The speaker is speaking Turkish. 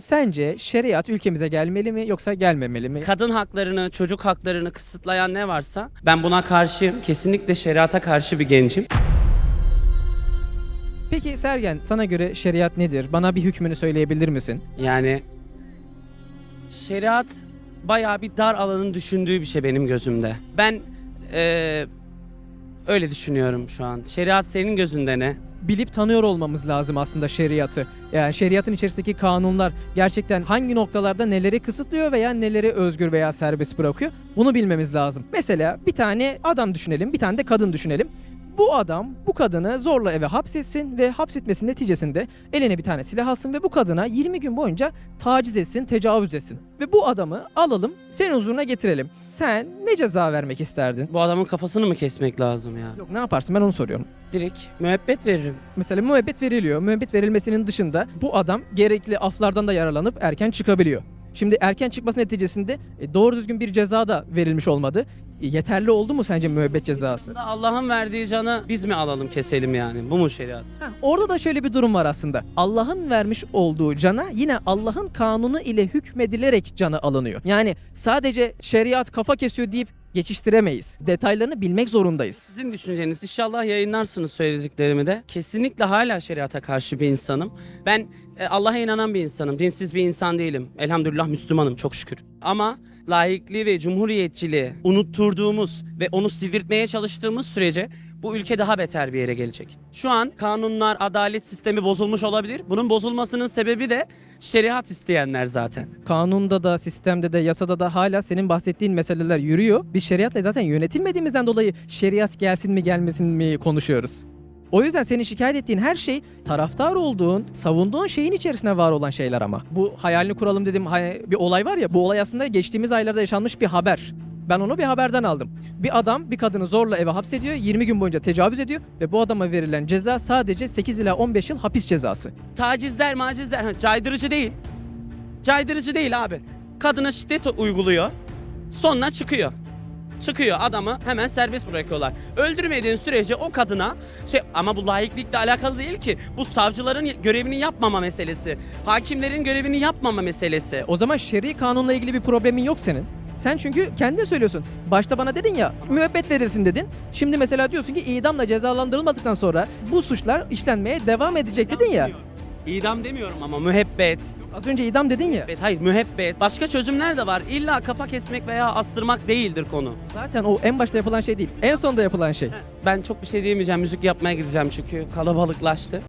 Sence şeriat ülkemize gelmeli mi yoksa gelmemeli mi? Kadın haklarını, çocuk haklarını kısıtlayan ne varsa ben buna karşıyım. Kesinlikle şeriata karşı bir gencim. Peki Sergen sana göre şeriat nedir? Bana bir hükmünü söyleyebilir misin? Yani şeriat bayağı bir dar alanın düşündüğü bir şey benim gözümde. Ben eee, öyle düşünüyorum şu an. Şeriat senin gözünde ne? Bilip tanıyor olmamız lazım aslında şeriatı. Yani şeriatın içerisindeki kanunlar gerçekten hangi noktalarda neleri kısıtlıyor veya neleri özgür veya serbest bırakıyor? Bunu bilmemiz lazım. Mesela bir tane adam düşünelim, bir tane de kadın düşünelim. Bu adam bu kadını zorla eve hapsetsin ve hapsetmesinin neticesinde eline bir tane silah alsın ve bu kadına 20 gün boyunca taciz etsin, tecavüz etsin. Ve bu adamı alalım, senin huzuruna getirelim. Sen ne ceza vermek isterdin? Bu adamın kafasını mı kesmek lazım ya? Yok ne yaparsın ben onu soruyorum. Direkt müebbet veririm. Mesela müebbet veriliyor. Müebbet verilmesinin dışında bu adam gerekli aflardan da yararlanıp erken çıkabiliyor. Şimdi erken çıkması neticesinde e, doğru düzgün bir ceza da verilmiş olmadı. E, Yeterli oldu mu sence müebbet cezası? Allah'ın verdiği canı biz mi alalım keselim yani? Bu mu şeriat? Heh, orada da şöyle bir durum var aslında. Allah'ın vermiş olduğu cana yine Allah'ın kanunu ile hükmedilerek canı alınıyor. Yani sadece şeriat kafa kesiyor deyip geçiştiremeyiz. Detaylarını bilmek zorundayız. Sizin düşünceniz inşallah yayınlarsınız söylediklerimi de. Kesinlikle hala şeriata karşı bir insanım. Ben e, Allah'a inanan bir insanım. Dinsiz bir insan değilim. Elhamdülillah Müslümanım çok şükür. Ama laikliği ve cumhuriyetçiliği unutturduğumuz ve onu sivirtmeye çalıştığımız sürece bu ülke daha beter bir yere gelecek. Şu an kanunlar, adalet sistemi bozulmuş olabilir. Bunun bozulmasının sebebi de şeriat isteyenler zaten. Kanunda da, sistemde de, yasada da hala senin bahsettiğin meseleler yürüyor. Biz şeriatla zaten yönetilmediğimizden dolayı şeriat gelsin mi gelmesin mi konuşuyoruz. O yüzden senin şikayet ettiğin her şey taraftar olduğun, savunduğun şeyin içerisine var olan şeyler ama. Bu hayalini kuralım dedim bir olay var ya bu olay aslında geçtiğimiz aylarda yaşanmış bir haber. Ben onu bir haberden aldım. Bir adam bir kadını zorla eve hapsediyor, 20 gün boyunca tecavüz ediyor ve bu adama verilen ceza sadece 8 ila 15 yıl hapis cezası. Tacizler, macizler ha, caydırıcı değil. Caydırıcı değil abi. Kadına şiddet uyguluyor. Sonra çıkıyor. Çıkıyor adamı hemen serbest bırakıyorlar. Öldürmediğin sürece o kadına şey ama bu laiklikle alakalı değil ki. Bu savcıların görevini yapmama meselesi. Hakimlerin görevini yapmama meselesi. O zaman şer'i kanunla ilgili bir problemin yok senin. Sen çünkü kendin söylüyorsun. Başta bana dedin ya müebbet verilsin dedin. Şimdi mesela diyorsun ki idamla cezalandırılmadıktan sonra bu suçlar işlenmeye devam edecek dedin ya. İdam demiyorum ama müebbet. Az önce idam dedin ya. Müebbet, hayır müebbet. Başka çözümler de var. İlla kafa kesmek veya astırmak değildir konu. Zaten o en başta yapılan şey değil. En sonda yapılan şey. Ben çok bir şey diyemeyeceğim. Müzik yapmaya gideceğim çünkü kalabalıklaştı.